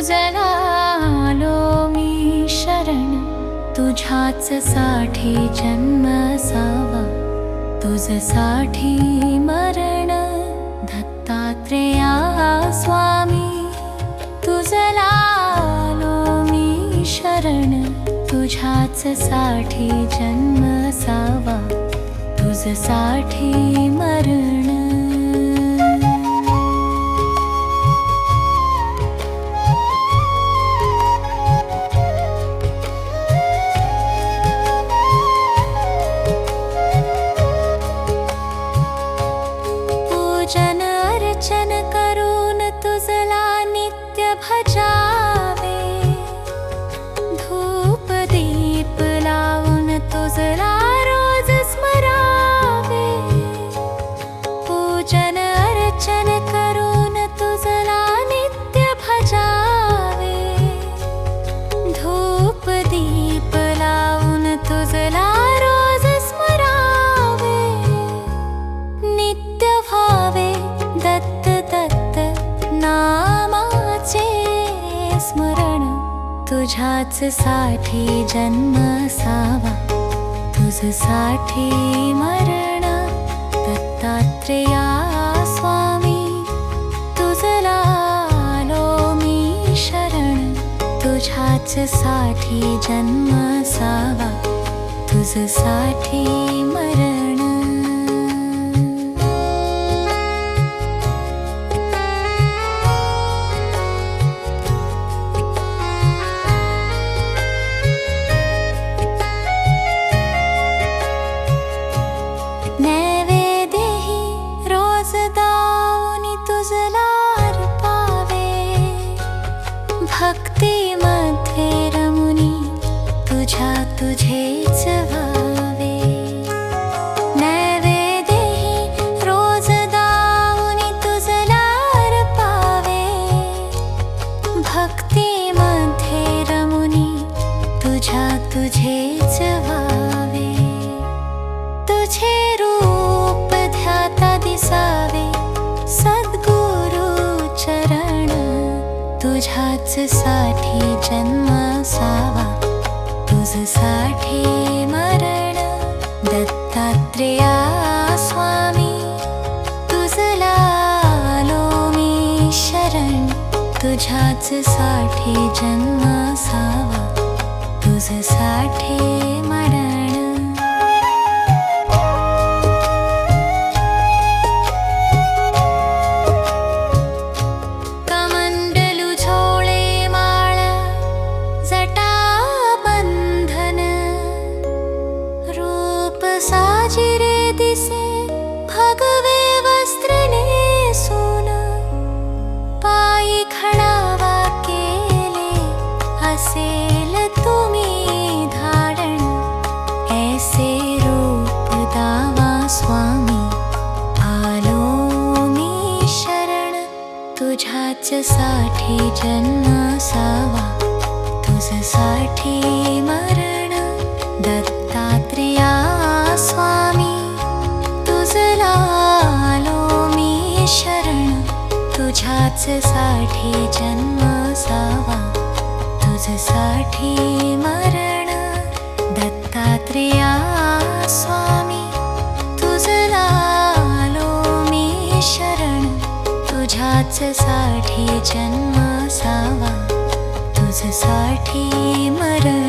जगालो मी शरण. तुझ्याच साठी जन्म सावा. तुझसाठी मरण. दत्तात्रेया स्वामी. तुझलालो मी शरण. तुझ्याच साठी जन्म सावा. तुझसाठी मरण. तुझ्याच साठी जन्म असावा तुझ साठी मरण दत्तात्रेया स्वामी। तुझला आलो मी शरण। तुझ्याच साठी जन्म असावा तुझ साठी रमुनी तुझेच व्हावे नैवेदेही रोज दाऊनी तुझला अर्पावे भक्तीमध्ये रमुनी तुझ्या तुझेच व्हावे तुझे रूप ध्याता दिसावे तुझ्याच साठी जन्म असावा तुझ साठी मरण दत्तात्रेया स्वामी. तुझला आलो मी शरण. तुझ्याच साठी जन्म असावा तुझ साठी मरण तुझ्याच साठी जन्म असावा तुझ साठी मरण दत्तात्रेया स्वामी. तुझला आलो मी शरण. तुझ्याच साठी जन्म असावा तुझ साठी मरण दत्तात्रेया स्वामी जन्म आसा मरण